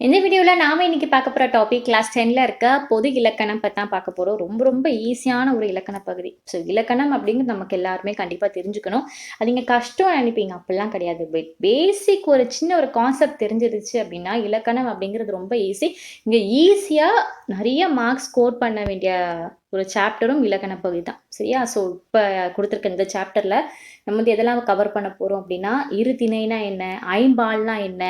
இந்த வீடியோவில் நாம இன்னைக்கு பார்க்க போகிற டாபிக் கிளாஸ் டென்னில் இருக்க பொது இலக்கணம் பற்றி தான் பார்க்க போகிறோம் ரொம்ப ரொம்ப ஈஸியான ஒரு இலக்கண பகுதி. ஸோ இலக்கணம் அப்படிங்கிறது நமக்கு எல்லாருமே கண்டிப்பாக தெரிஞ்சுக்கணும். அது நீங்கள் கஷ்டம் நினைப்பீங்க. அப்படிலாம் கிடையாது. பட் பேசிக் ஒரு சின்ன ஒரு கான்செப்ட் தெரிஞ்சிருச்சு அப்படின்னா இலக்கணம் அப்படிங்கிறது ரொம்ப ஈஸி இங்கே ஈஸியாக நிறைய மார்க்ஸ் ஸ்கோர் பண்ண வேண்டிய ஒரு சாப்டரும் இலக்கண பகுதி தான். சரியா? ஸோ இப்போ கொடுத்துருக்க இந்த சாப்டரில் நம்ம வந்து எதெல்லாம் கவர் பண்ண போகிறோம் அப்படின்னா இரு திணைனா என்ன? ஐம்பால்னா என்ன?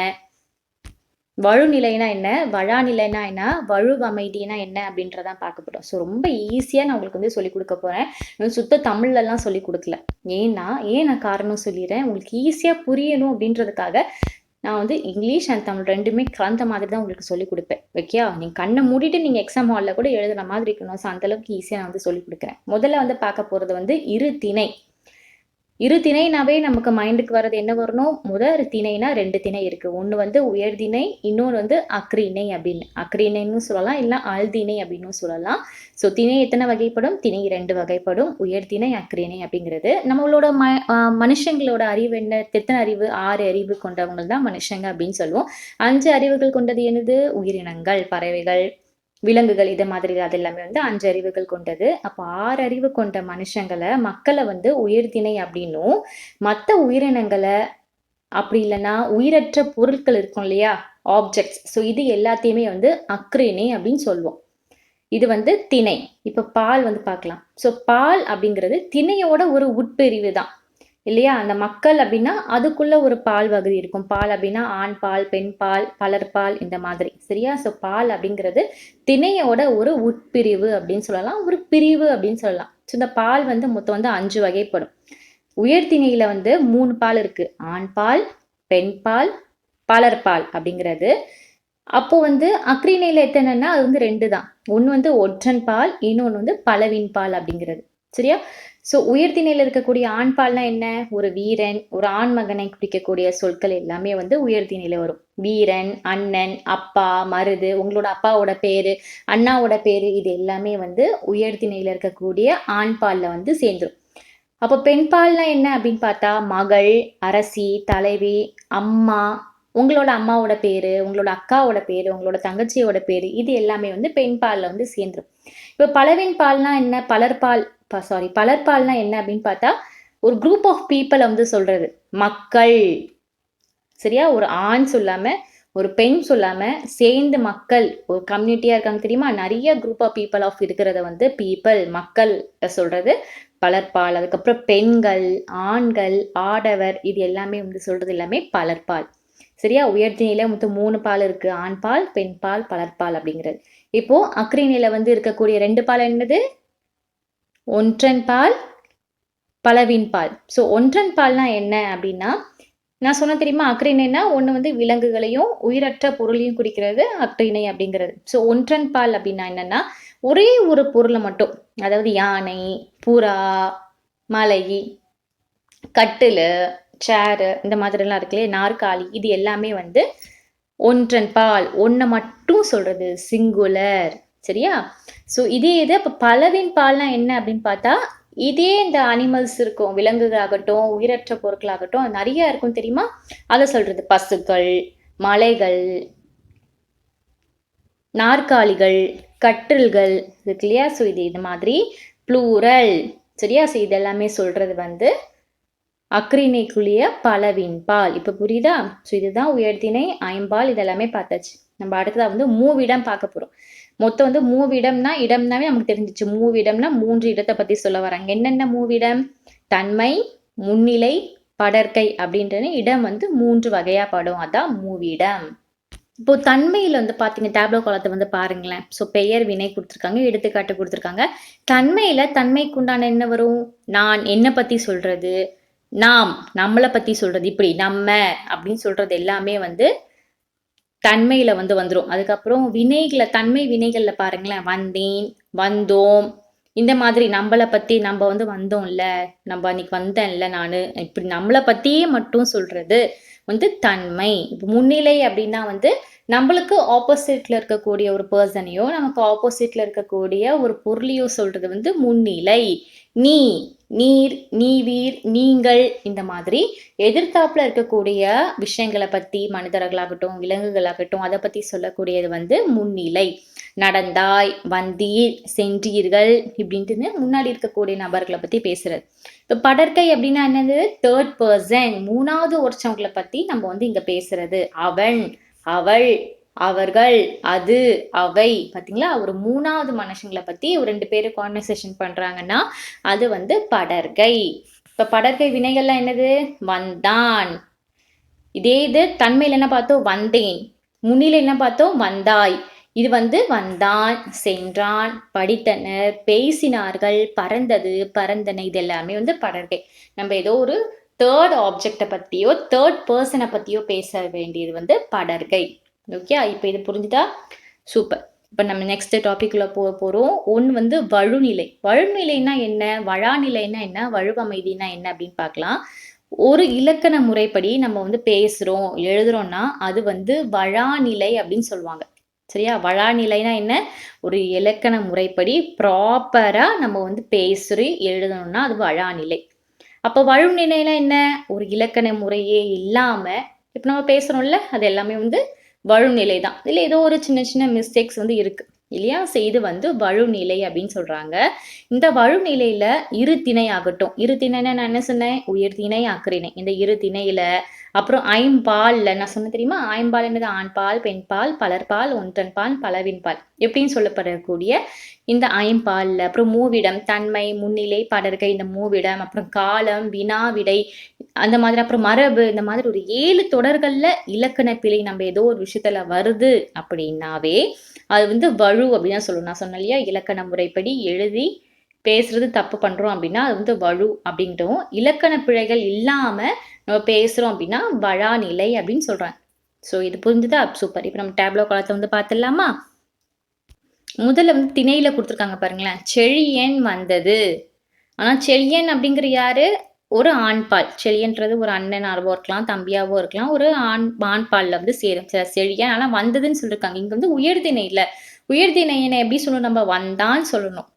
வழுநிலைனா என்ன வழாநிலைனா என்ன வழுவமைதினா என்ன அப்படின்றதான் பார்க்க போகிறோம் ஸோ ரொம்ப ஈஸியாக நான் உங்களுக்கு வந்து சொல்லிக் கொடுக்க போகிறேன் சுத்த தமிழ்லலாம் சொல்லிக் கொடுக்கல. ஏன்னா ஏன் நான் காரணம் சொல்லிடுறேன்? உங்களுக்கு ஈஸியாக புரியணும் அப்படின்றதுக்காக நான் வந்து இங்கிலீஷ் அண்ட் தமிழ் ரெண்டுமே கலந்த மாதிரி தான் உங்களுக்கு சொல்லிக் கொடுப்பேன். ஓகேயா நீங்கள் கண்ணை மூடிட்டு நீங்கள் எக்ஸாம் ஹாலில் கூட எழுதுன மாதிரி இருக்கணும். ஸோ அந்தளவுக்கு ஈஸியாக நான் வந்து சொல்லிக் கொடுக்குறேன். முதல்ல வந்து பார்க்க போகிறது வந்து இரு திணை. இரு திணைனாவே நமக்கு மைண்டுக்கு வர்றது என்ன வரணும்? முதல் திணைனா ரெண்டு திணை இருக்குது ஒன்று வந்து உயர்திணை இன்னொன்று வந்து அக்ரிணை அப்படின்னு. அக்ரிணைன்னு சொல்லலாம் இல்லை அல்திணை அப்படின்னு சொல்லலாம். ஸோ திணை எத்தனை வகைப்படும்? திணை ரெண்டு வகைப்படும். உயர்திணை அக்ரிணை அப்படிங்கிறது. நம்மளோட ம மனுஷங்களோட அறிவு என்ன? எத்தனை அறிவு ஆறு அறிவு கொண்டவங்க தான் மனுஷங்க அப்படின்னு சொல்லுவோம். அஞ்சு அறிவுகள் கொண்டது என்னது? உயிரினங்கள் பறவைகள். விலங்குகள் இது மாதிரி அது எல்லாமே வந்து அஞ்சு அறிவுகள் கொண்டது. அப்போ ஆறு அறிவு கொண்ட மனுஷங்களை மக்களை வந்து உயர்திணை அப்படின்னும். மற்ற உயிரினங்களை அப்படி இல்லைன்னா உயிரற்ற பொருட்கள் இருக்கும் இல்லையா? ஆப்ஜெக்ட்ஸ் ஸோ இது எல்லாத்தையுமே வந்து அக்ரிணை அப்படின்னு சொல்லுவோம் இது வந்து திணை. இப்போ பால் வந்து பார்க்கலாம். ஸோ பால் அப்படிங்கிறது திணையோட ஒரு உட்பிரிவு தான். இல்லையா? அந்த மக்கள் அப்படின்னா அதுக்குள்ள ஒரு பால் வகுதி இருக்கும். பால் அப்படின்னா ஆண் பால் பெண் பால் பலர்பால் இந்த மாதிரி. சரியா? ஸோ பால் அப்படிங்கிறது திணையோட ஒரு உட்பிரிவு அப்படின்னு சொல்லலாம். ஒரு பிரிவு அப்படின்னு சொல்லலாம். ஸோ இந்த பால் வந்து மொத்தம் வந்து அஞ்சு வகைப்படும். உயர்திணையில வந்து மூணு பால் இருக்கு. ஆண் பால் பெண் பால் பலர்பால் அப்படிங்கிறது. அப்போ வந்து அக்ரிணையில எத்தனைன்னா அது வந்து ரெண்டு தான். ஒன்று வந்து ஒற்றன் பால் இன்னொன்று வந்து பலவின் பால் அப்படிங்கிறது. சரியா? ஸோ உயர்திணையில் இருக்கக்கூடிய ஆண் பால்னா என்ன? ஒரு வீரன் ஒரு ஆண் மகனை குறிக்கக்கூடிய சொற்கள் எல்லாமே வந்து உயர்திணையில வரும். வீரன் அண்ணன் அப்பா மருது உங்களோட அப்பாவோட பேரு அண்ணாவோட பேரு இது எல்லாமே வந்து உயர்திணையில இருக்கக்கூடிய ஆண் வந்து சேர்ந்துடும் அப்போ பெண் பால்னா என்ன அப்படின்னு பார்த்தா மகள் அரசி தலைவி அம்மா உங்களோட அம்மாவோட பேரு உங்களோட அக்காவோட பேரு உங்களோட தங்கச்சியோட பேரு இது எல்லாமே வந்து பெண் பாலில் வந்து சேர்ந்துடும் இப்போ பலவின் பால்னா என்ன? பலர்பால் சாரி பலர்பால்னா என்ன அப்படின்னு பார்த்தா ஒரு குரூப் ஆஃப் பீப்புளை வந்து சொல்றது. மக்கள். சரியா? ஒரு ஆண் சொல்லாம ஒரு பெண் சொல்லாம சேர்ந்து மக்கள். ஒரு கம்யூனிட்டியா இருக்காங்க தெரியுமா? நிறைய குரூப் ஆஃப் பீப்புள் ஆஃப் இருக்கிறத வந்து பீப்புள் மக்கள் சொல்றது. பலர்பால் அதுக்கப்புறம் பெண்கள் ஆண்கள் ஆடவர் இது எல்லாமே வந்து சொல்றது எல்லாமே பலர்பால். சரியா? உயர்த்தினில மொத்தம் மூணு பால் இருக்கு. ஆண் பால் பெண் பால் பலர்பால் அப்படிங்கிறது. இப்போ அக்ரிநில வந்து இருக்கக்கூடிய ரெண்டு பால் என்னது? ஒன்றன் பால் பலவின் பால். ஸோ ஒன்றன் பால்னா என்ன அப்படின்னா நான் சொன்ன தெரியுமா அக்ரிணைனா ஒன்று வந்து விலங்குகளையும் உயிரற்ற பொருளையும் குறிக்கிறது அக்ரிணை அப்படிங்கிறது. ஸோ ஒன்றன் பால் அப்படின்னா என்னன்னா ஒரே ஒரு பொருளை மட்டும் அதாவது யானை புறா மலை கட்டில் சேரு இந்த மாதிரிலாம் இருக்குல்லையே நாற்காலி இது எல்லாமே வந்து ஒன்றன் பால். ஒன்றை மட்டும் சொல்கிறது சிங்குலர் சரியா? ஸோ இதே இது இப்போ பலவின் பால்னா என்ன அப்படின்னு பார்த்தா இதே இந்த அனிமல்ஸ் இருக்கும் விலங்குகளாகட்டும் உயிரற்ற பொருட்களாகட்டும் நிறைய இருக்கும் தெரியுமா? அதை சொல்றது பசுக்கள் மலைகள் நாற்காலிகள் கற்றல்கள் இருக்கு இல்லையா? ஸோ இது இது மாதிரி ப்ளூரல் சரியா? ஸோ இதெல்லாமே சொல்றது வந்து அக்ரிணைக்குரிய பலவின் பால். இப்போ புரியுதா? ஸோ இதுதான் உயர்திணை ஐம்பால் இதெல்லாமே பார்த்தாச்சு. நம்ம அடுத்ததாக வந்து மூவிடம் பார்க்க போகிறோம் மொத்தம் வந்து மூவிடம்னா இடம்னாவே நமக்கு தெரிஞ்சிச்சு. மூவிடம்னா மூன்று இடத்தை பற்றி சொல்ல வராங்க. என்னென்ன மூவிடம்? தன்மை முன்னிலை படற்கை அப்படின்றது இடம் வந்து மூன்று வகையாக படும். அதான் மூவிடம். இப்போ தன்மையில் வந்து பார்த்தீங்க டேப்லோ காலத்தை வந்து பாருங்களேன். ஸோ பெயர் வினை கொடுத்துருக்காங்க எடுத்துக்காட்டு கொடுத்துருக்காங்க. தன்மையில் தன்மைக்குண்டான என்ன வரும்? நான் என்னை பற்றி சொல்கிறது நாம் நம்மளை பற்றி சொல்கிறது இப்படி நம்ம அப்படின்னு சொல்கிறது எல்லாமே வந்து தன்மையில் வந்து வந்துடும் அதுக்கப்புறம் வினைகளை தன்மை வினைகளில் பாருங்களேன். வந்தேன் வந்தோம். இந்த மாதிரி நம்மளை பற்றி நம்ம வந்து வந்தோம்ல. நம்ம அன்னைக்கு வந்தேன்ல நான். இப்படி நம்மளை பற்றியே மட்டும் சொல்கிறது வந்து தன்மை. இப்போ முன்னிலை அப்படின்னா வந்து நம்மளுக்கு ஆப்போசிட்ல இருக்கக்கூடிய ஒரு பர்சனையோ நமக்கு ஆப்போசிட்ல இருக்கக்கூடிய ஒரு பொருளையோ சொல்றது வந்து முன்னிலை. நீ நீர் நீவீர் நீங்கள் இந்த மாதிரி எதிர்த்தாப்புல இருக்கக்கூடிய விஷயங்களை பத்தி மனிதர்களாகட்டும் விலங்குகளாகட்டும் அதை பத்தி சொல்லக்கூடியது வந்து முன்னிலை. நடந்தாய் வந்தீர் சென்றீர்கள் இப்படின்ட்டு முன்னாடி இருக்கக்கூடிய நபர்களை பத்தி பேசுறது. இப்போ படற்கை அப்படின்னா என்னது? தேர்ட் பர்சன் மூணாவது ஒருத்தவங்களை பத்தி நம்ம வந்து இங்க பேசுறது. அவன் அவள். அவர்கள் அது அவை பார்த்தீங்களா ஒரு மூணாவது மனுஷங்களை பற்றி ஒரு ரெண்டு பேர் கான்வர்சேஷன் பண்ணுறாங்கன்னா அது வந்து படற்கை. இப்போ படற்கை வினைகள்லாம் என்னது? வந்தான். இதே இது தன்மையில் என்ன பார்த்தோம்? வந்தேன். முன்னில் என்ன பார்த்தோம்? வந்தாய். இது வந்து வந்தான் சென்றான் படித்தனர் பேசினார்கள் பறந்தது பறந்தன இது எல்லாமே வந்து படற்கை. நம்ம ஏதோ ஒரு தேர்ட் ஆப்ஜெக்டை பற்றியோ தேர்ட் பர்சனை பற்றியோ பேச வேண்டியது வந்து படற்கை. ஓகே இப்போ இது புரிஞ்சுதா? சூப்பர் இப்போ நம்ம நெக்ஸ்ட் டாபிக்ல போக போகிறோம் ஒன்று வந்து வழுநிலை. வழுநிலைனா என்ன? வழாநிலைனா என்ன? வழுவமைதினா என்ன அப்படின்னு பார்க்கலாம். ஒரு இலக்கண முறைப்படி நம்ம வந்து பேசுகிறோம் எழுதுறோம்னா அது வந்து வழாநிலை அப்படின்னு சொல்லுவாங்க. சரியா? வழாநிலைனா என்ன? ஒரு இலக்கண முறைப்படி ப்ராப்பராக நம்ம வந்து பேசுறி எழுதணும்னா அது வழாநிலை. அப்போ வழுநிலைனா என்ன? ஒரு இலக்கண முறையே இல்லாமல் இப்போ நம்ம பேசுகிறோம்ல அது எல்லாமே வந்து வழுநிலை தான் இதில் ஏதோ ஒரு சின்ன சின்ன மிஸ்டேக்ஸ் வந்து இருக்கு. இல்லையா? ஸோ இது வந்து வழுநிலை அப்படின்னு சொல்றாங்க. இந்த வழுநிலையில இரு திணை ஆகட்டும். இரு திணைன்னா நான் என்ன சொன்னேன்? உயர் திணை அக்கறிணை இந்த இரு திணையில அப்புறம் ஐம்பால்ல நான் சொன்ன தெரியுமா? ஐம்பால் என்னது? ஆண்பால் பெண்பால் பலர்பால் ஒன்றன் பால் பலவின் பால் எப்படின்னு சொல்லப்படக்கூடிய இந்த ஐம்பால்ல அப்புறம் மூவிடம் தன்மை முன்னிலை படர்கை இந்த மூவிடம் அப்புறம் காலம் வினா விடை அந்த மாதிரி அப்புறம் மரபு இந்த மாதிரி ஒரு ஏழு தொடர்கள்ல இலக்கண பிழை நம்ம ஏதோ ஒரு விஷயத்துல வருது அப்படின்னாவே அது வந்து வழு அப்படின்னு சொல்லணும். நான் சொன்னேன் இல்லையா? இலக்கண முறைப்படி எழுதி பேசுறது தப்பு பண்றோம் அப்படின்னா அது வந்து வழு அப்படின்றோம் இலக்கண பிழைகள் இல்லாம நம்ம பேசுறோம் அப்படின்னா வழா நிலை அப்படின்னு சொல்றாங்க. ஸோ இது புரிஞ்சுதா? சூப்பர் இப்போ நம்ம டேப்லோ காலத்தை வந்து பார்த்துடலாமா முதல்ல வந்து திணையில கொடுத்துருக்காங்க பாருங்களேன். செழியன் வந்தது. ஆனால் செழியன் அப்படிங்கிற யாரு? ஒரு ஆண்பால். செழியன்றது ஒரு அண்ணனாகவோ இருக்கலாம் தம்பியாவோ இருக்கலாம். ஒரு ஆண் ஆண்பாலில் வந்து சேரும். சில செழியன். ஆனால் வந்ததுன்னு சொல்லியிருக்காங்க இங்கே வந்து உயர்திணை இல்லை உயர்திணையினை எப்படி சொல்லணும்? நம்ம வந்தான்னு சொல்லணும்.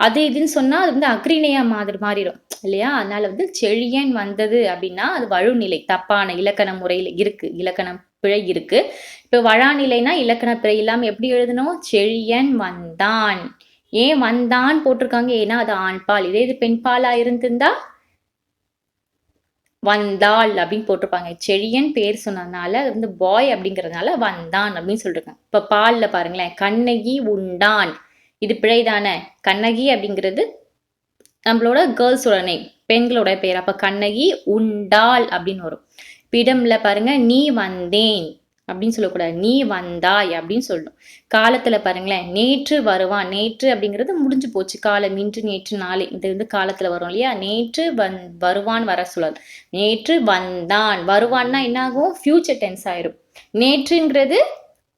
அது இதுன்னு சொன்னால் அது வந்து அக்ரிணையா மாதிரி மாறிடும் இல்லையா? அதனால வந்து செழியன் வந்தது அப்படின்னா அது வழுநிலை தப்பான இலக்கண முறையில் இருக்கு இலக்கணம் பிழை இருக்கு. இப்போ வழாநிலைனா இலக்கண பிழை இல்லாமல் எப்படி எழுதணும்? செழியன் வந்தான். ஏன் வந்தான் போட்டிருக்காங்க? ஏன்னா அது ஆண்பால். இதே இது பெண்பாலா இருந்திருந்தா வந்தாள் அப்படின்னு போட்டிருப்பாங்க. செழியன் பேர் சொன்னதுனால அது வந்து பாய் அப்படிங்கிறதுனால வந்தான் அப்படின்னு சொல்லிருக்காங்க. இப்போ பாலில் பாருங்களேன் கண்ணகி உண்டான். இது பிழைதானே? கண்ணகி அப்படிங்கிறது நம்மளோட கேர்ள்ஸோட நேம் பெண்களோட பேர். அப்போ கண்ணகி உண்டாள் அப்படின்னு வரும். பிடம்ல பாருங்க நீ வந்தேன் அப்படின்னு சொல்லக்கூடாது. நீ வந்தாய் அப்படின்னு சொல்லணும். காலத்துல பாருங்களேன் நேற்று வருவான். நேற்று அப்படிங்கிறது முடிஞ்சு போச்சு. காலம் இன்று நேற்று நாளை. இது வந்து காலத்துல வரும் இல்லையா? நேற்று வந் வருவான் வர சொல்லாது நேற்று வந்தான். வருவான்னா என்னாகும்? ஃபியூச்சர் டென்ஸ் ஆயிரும். நேற்றுங்கிறது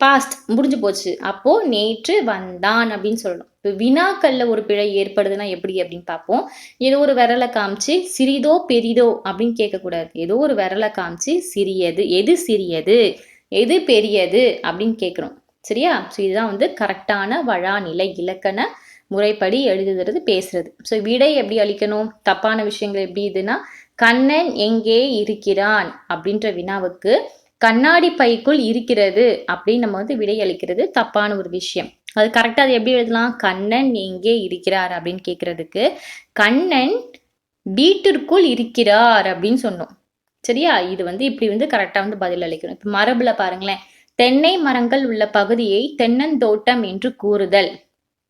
பாஸ்ட் முடிஞ்சு போச்சு. அப்போது நேற்று வந்தான் அப்படின்னு சொல்லணும். இப்போ வினாக்களில் ஒரு பிழை ஏற்படுதுன்னா எப்படி அப்படின்னு பார்ப்போம். ஏதோ ஒரு விரலை காமிச்சு சிறிதோ பெரிதோ அப்படின்னு கேட்கக்கூடாது. ஏதோ ஒரு விரலை காமிச்சு சிறியது எது சிறியது எது பெரியது அப்படின்னு கேட்குறோம். சரியா? ஸோ இதுதான் வந்து கரெக்டான வழாநிலை இலக்கண முறைப்படி எழுதுறது பேசுறது. ஸோ விடை எப்படி அளிக்கணும்? தப்பான விஷயங்கள் எப்படி இதுன்னா கண்ணன் எங்கே இருக்கிறான் அப்படின்ற வினாவுக்கு கண்ணாடி பைக்குள் இருக்கிறது அப்படின்னு நம்ம வந்து விடை அளிக்கிறது தப்பான ஒரு விஷயம். அது கரெக்டாக அது எப்படி எழுதலாம்? கண்ணன் எங்கே இருக்கிறார் அப்படின்னு கேட்குறதுக்கு கண்ணன் வீட்டிற்குள் இருக்கிறார் அப்படின்னு சொன்னோம். சரியா? இது வந்து இப்படி வந்து கரெக்டாக வந்து பதில் அளிக்கணும். இப்போ மரபில் பாருங்களேன். தென்னை மரங்கள் உள்ள பகுதியை தென்னந்தோட்டம் என்று கூறுதல்.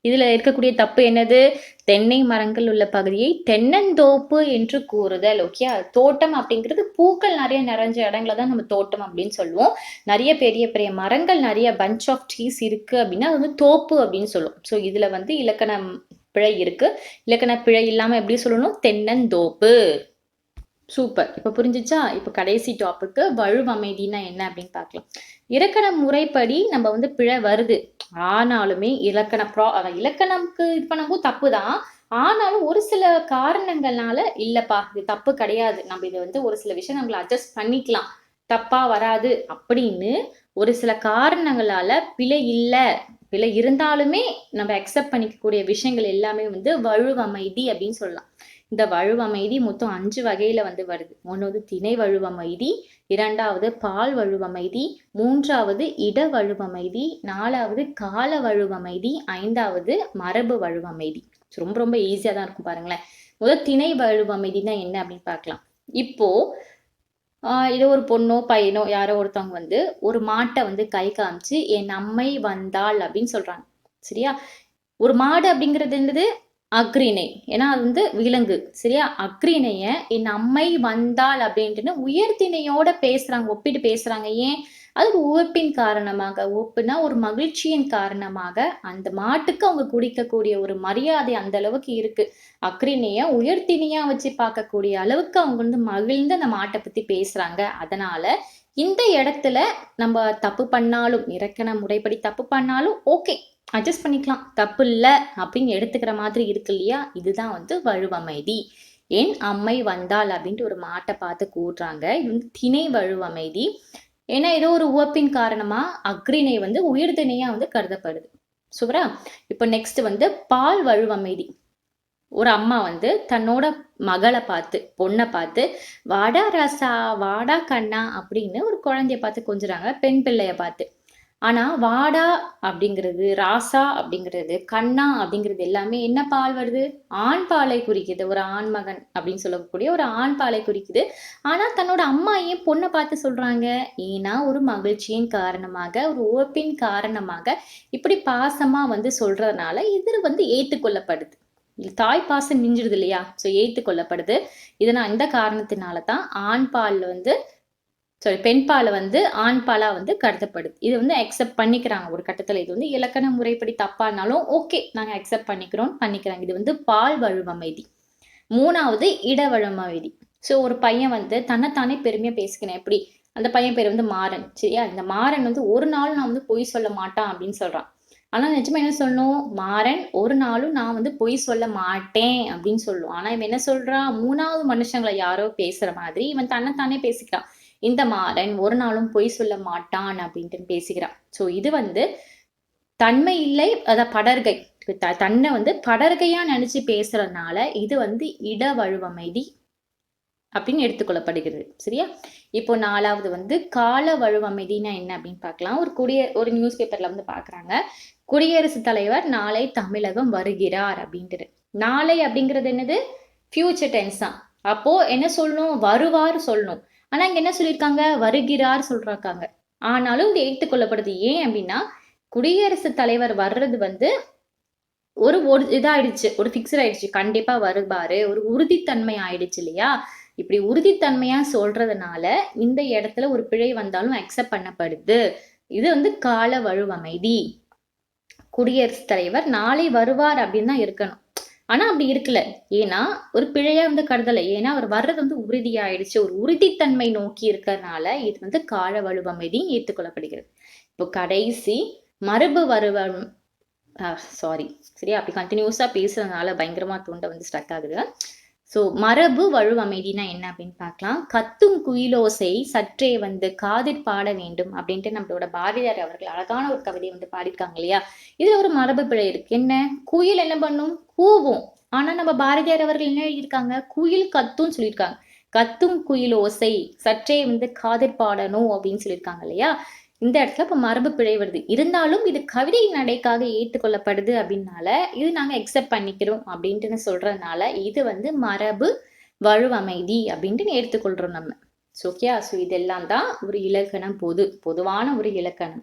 இதில் இருக்கக்கூடிய தப்பு என்னது? தென்னை மரங்கள் உள்ள பகுதியை தென்னந்தோப்பு என்று கூறுதல் ஓகே தோட்டம் அப்படிங்கிறது பூக்கள் நிறைய நிறைஞ்ச இடங்களை தான் நம்ம தோட்டம் அப்படின்னு சொல்லுவோம். நிறைய பெரிய பெரிய மரங்கள் நிறைய பஞ்ச் ஆஃப் ட்ரீஸ் இருக்குது அப்படின்னா அது வந்து தோப்பு அப்படின்னு சொல்லுவோம். ஸோ இதில் வந்து இலக்கணம் பிழை இருக்குது இலக்கண பிழை இல்லாமல் எப்படி சொல்லணும்? தென்னந்தோப்பு. சூப்பர் இப்போ புரிஞ்சிச்சா? இப்போ கடைசி டாப்புக்கு வழுவமைதினா என்ன அப்படின்னு பார்க்கலாம். இலக்கண முறைப்படி நம்ம வந்து பிழை வருது. ஆனாலுமே இலக்கண ப்ரா அதான் இலக்கணம்க்கு இது பண்ணும்போது தப்பு தான் ஆனாலும் ஒரு சில காரணங்கள்னால இல்லைப்பா இது தப்பு கிடையாது. நம்ம இதை வந்து ஒரு சில விஷயம் நம்மள அட்ஜஸ்ட் பண்ணிக்கலாம். தப்பா வராது அப்படின்னு ஒரு சில காரணங்களால பிழை இல்லை. பிழை இருந்தாலுமே நம்ம அக்செப்ட் பண்ணிக்கக்கூடிய விஷயங்கள் எல்லாமே வந்து வலுவமைதி அப்படின்னு சொல்லலாம். இந்த வழுவமைதி மொத்தம் அஞ்சு வகையில வந்து வருது. ஒன்று திணை வழுவமைதி இரண்டாவது பால் வழுவமைதி மூன்றாவது இட வழுவமைதி நாலாவது கால வழுவமைதி ஐந்தாவது மரபு வழுவமைதி. ரொம்ப ரொம்ப ஈஸியாக தான் இருக்கும் பாருங்களேன். முதல் திணை வழுவமைதினா என்ன அப்படின்னு பார்க்கலாம். இப்போ ஆஹ் ஏதோ ஒரு பொண்ணோ பையனோ யாரோ ஒருத்தவங்க வந்து ஒரு மாட்டை வந்து கை காமிச்சு என் அம்மை வந்தாள் அப்படின்னு சொல்றாங்க. சரியா? ஒரு மாடு அப்படிங்கிறது என்னது? அக்ரிணை ஏன்னா அது வந்து விலங்கு. சரியா? அக்ரிணைய என் அம்மை வந்தாள் அப்படின்ட்டுன்னு உயர்திணையோட பேசுறாங்க ஒப்பிட்டு பேசுறாங்க. ஏன்? அது உவப்பின் காரணமாக. உப்புனா ஒரு மகிழ்ச்சியின் காரணமாக. அந்த மாட்டுக்கு அவங்க குடிக்கக்கூடிய ஒரு மரியாதை அந்த அளவுக்கு இருக்கு. அக்ரிணைய உயர்த்தினியா வச்சு பார்க்கக்கூடிய அளவுக்கு அவங்க வந்து மகிழ்ந்து அந்த மாட்டை பத்தி பேசுறாங்க. அதனால இந்த இடத்துல நம்ம தப்பு பண்ணாலும் இறக்கண முறைப்படி தப்பு பண்ணாலும் ஓகே. அட்ஜஸ்ட் பண்ணிக்கலாம். தப்பு இல்லை அப்படின்னு எடுத்துக்கிற மாதிரி இருக்கு இல்லையா? இதுதான் வந்து வழுவமைதி. என் அம்மை வந்தாள் அப்படின்ட்டு ஒரு மாட்டை பார்த்து கூடுறாங்க இது வந்து திணை வழுவமைதி. ஏன்னா ஏதோ ஒரு உவப்பின் காரணமாக அக்ரிணை வந்து உயிர்திணையா வந்து கருதப்படுது. சூப்பரா? இப்போ நெக்ஸ்ட் வந்து பால் வழுவமைதி. ஒரு அம்மா வந்து தன்னோட மகளை பார்த்து பொண்ணை பார்த்து வாடா ரசா வாடா கண்ணா அப்படின்னு ஒரு குழந்தைய பார்த்து கொஞ்சுறாங்க. பெண் பிள்ளைய பார்த்து. ஆனா வாடா அப்படிங்கிறது ராசா அப்படிங்கிறது கண்ணா அப்படிங்கிறது எல்லாமே என்ன பால் வருது? ஆண் பாலை குறிக்குது. ஒரு ஆண் மகன் அப்படின்னு சொல்லக்கூடிய ஒரு ஆண் பாலை குறிக்குது. ஆனா தன்னோட அம்மா ஏன் பொண்ணை பார்த்து சொல்றாங்க. ஏன்னா ஒரு மகிழ்ச்சியின் காரணமாக ஒரு உவப்பின் காரணமாக இப்படி பாசமா வந்து சொல்றதுனால இது வந்து ஏற்றுக்கொள்ளப்படுது. தாய் பாசம் மிஞ்சிடுது இல்லையா? ஸோ ஏற்றுக்கொள்ளப்படுது. இதனால் இந்த காரணத்தினால தான் ஆண் பால் வந்து சாரி பெண் பாலை வந்து ஆண் பாலாக வந்து கருதப்படுது. இது வந்து அக்செப்ட் பண்ணிக்கிறாங்க ஒரு கட்டத்தில். இது வந்து இலக்கண முறைப்படி தப்பானாலும் ஓகே நாங்கள் அக்செப்ட் பண்ணிக்கிறோம் பண்ணிக்கிறாங்க. இது வந்து பால் வழுவமைதி மூணாவது இடவழுவமைதி ஸோ ஒரு பையன் வந்து தன்னைத்தானே பெருமையாக பேசிக்கணும் எப்படி? அந்த பையன் பேர் வந்து மாறன். சரியா? இந்த மாறன் வந்து ஒரு நாள் நான் வந்து பொய் சொல்ல மாட்டான் அப்படின்னு சொல்கிறான் ஆனால் நிஜமா என்ன சொல்லணும்? மாறன் ஒரு நாளும் நான் வந்து பொய் சொல்ல மாட்டேன் அப்படின்னு சொல்லுவோம் ஆனால் இவன் என்ன சொல்றான்? மூணாவது மனுஷங்களை யாரோ பேசுற மாதிரி இவன் தன்னைத்தானே பேசிக்கிறான். இந்த மாறன் ஒரு நாளும் பொய் சொல்ல மாட்டான் அப்படின்ட்டு பேசுகிறான். ஸோ இது வந்து தன்மை இல்லை அத படர்கை. த- தன்னை வந்து படர்கையா நினைச்சு பேசுறதுனால இது வந்து இட வழுவமைதி அப்படின்னு எடுத்துக்கொள்ளப்படுகிறது. சரியா? இப்போ நாலாவது வந்து கால வழுவமைதினா என்ன அப்படின்னு பார்க்கலாம். ஒரு குடிய ஒரு நியூஸ் பேப்பர்ல வந்து பாக்குறாங்க குடியரசுத் தலைவர் நாளை தமிழகம் வருகிறார் அப்படின்ட்டு நாளை அப்படிங்கிறது என்னது? ஃபியூச்சர் டென்ஸ் தான் அப்போ என்ன சொல்லணும்? வருவார் சொல்லணும். ஆனா இங்க என்ன சொல்லியிருக்காங்க? வருகிறார் சொல்றாங்க ஆனாலும் இது ஏற்றுக்கொள்ளப்படுது. ஏன் அப்படின்னா குடியரசுத் தலைவர் வர்றது வந்து ஒரு ஒரு இதாயிடுச்சு. ஒரு ஃபிக்ஸட் ஆயிடுச்சு. கண்டிப்பா வருவாரு. ஒரு உறுதித்தன்மை ஆயிடுச்சு இல்லையா? இப்படி உறுதித்தன்மையா சொல்றதுனால இந்த இடத்துல ஒரு பிழை வந்தாலும் அக்செப்ட் பண்ணப்படுது. இது வந்து கால வழுவமைதி குடியரசுத் தலைவர் நாளை வருவார் அப்படின்னு தான் இருக்கணும். ஆனா அப்படி இருக்கல. ஏன்னா ஒரு பிழையா வந்து கருதலை. ஏன்னா அவர் வர்றது வந்து உறுதியாயிடுச்சு. ஒரு உறுதித்தன்மை நோக்கி இருக்கிறதுனால இது வந்து கால வலுவமைதி ஏற்றுக்கொள்ளப்படுகிறது. இப்போ கடைசி மரபு வருவம் சாரி சரியா? அப்படி கண்டினியூஸா பேசுறதுனால பயங்கரமா தூண்ட வந்து ஸ்டக் ஆகுது. ஸோ மரபு வழுவமைதினா என்ன அப்படின்னு பார்க்கலாம். கத்தும் குயிலோசை சற்றே வந்து காதில் பாட வேண்டும் அப்படின்ட்டு நம்மளோட பாரதியார் அவர்கள் அழகான ஒரு கவிதையை வந்து பாடியிருக்காங்க இல்லையா? இதுல ஒரு மரபு பிழை இருக்கு. என்ன? குயில் என்ன பண்ணும்? கூவும். ஆனா நம்ம பாரதியார் அவர்கள் என்ன எழுதியிருக்காங்க? குயில் கத்தும்னு சொல்லியிருக்காங்க. கத்தும் குயில் ஓசை சற்றே வந்து காதில் பாடணும் அப்படின்னு சொல்லியிருக்காங்க இல்லையா? இந்த இடத்துல இப்போ மரபு பிழை வருது. இருந்தாலும் இது கவிதை நடைக்காக ஏற்றுக்கொள்ளப்படுது அப்படின்னால இது நாங்கள் எக்ஸப்ட் பண்ணிக்கிறோம் அப்படின்ட்டு சொல்றதுனால இது வந்து மரபு வலுவமைதி அப்படின்ட்டு ஏற்றுக்கொள்றோம் நம்ம. ஸோ ஓகே ஸோ இதெல்லாம் தான் ஒரு இலக்கணம் பொது பொதுவான ஒரு இலக்கணம்.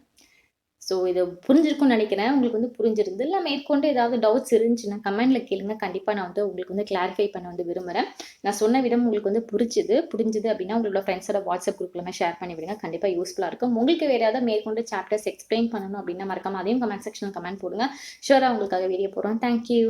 ஸோ இதை புரிஞ்சிருக்கும்னு நினைக்கிறேன். உங்களுக்கு வந்து புரிஞ்சிருந்து இல்லை மேற்கொண்டு ஏதாவது டவுட்ஸ் இருந்துச்சுன்னா கமெண்ட்ல கேளுங்க. கண்டிப்பாக நான் வந்து உங்களுக்கு வந்து கிளாரிஃபை பண்ண வந்து விரும்புகிறேன் நான் சொன்ன விதம் உங்களுக்கு வந்து புரிஞ்சுது. புரிஞ்சுது அப்படின்னா உங்களோட ஃப்ரெண்ட்ஸோட வாட்ஸ்அப் குரூப்லமே ஷேர் பண்ணி விடுங்க. கண்டிப்பாக யூஸ்ஃபுல்லாக இருக்கும். உங்களுக்கு வேறு ஏதாவது மேற்கொண்டு சாப்டர்ஸ் எக்ஸ்பிளைன் பண்ணணும் அப்படின்னா மறக்காம அதையும் கமெண்ட் செக்ஷனில் கமெண்ட் போடுங்க. ஷூராக உங்களுக்காக வீடியோ போகிறோம் தேங்க்யூ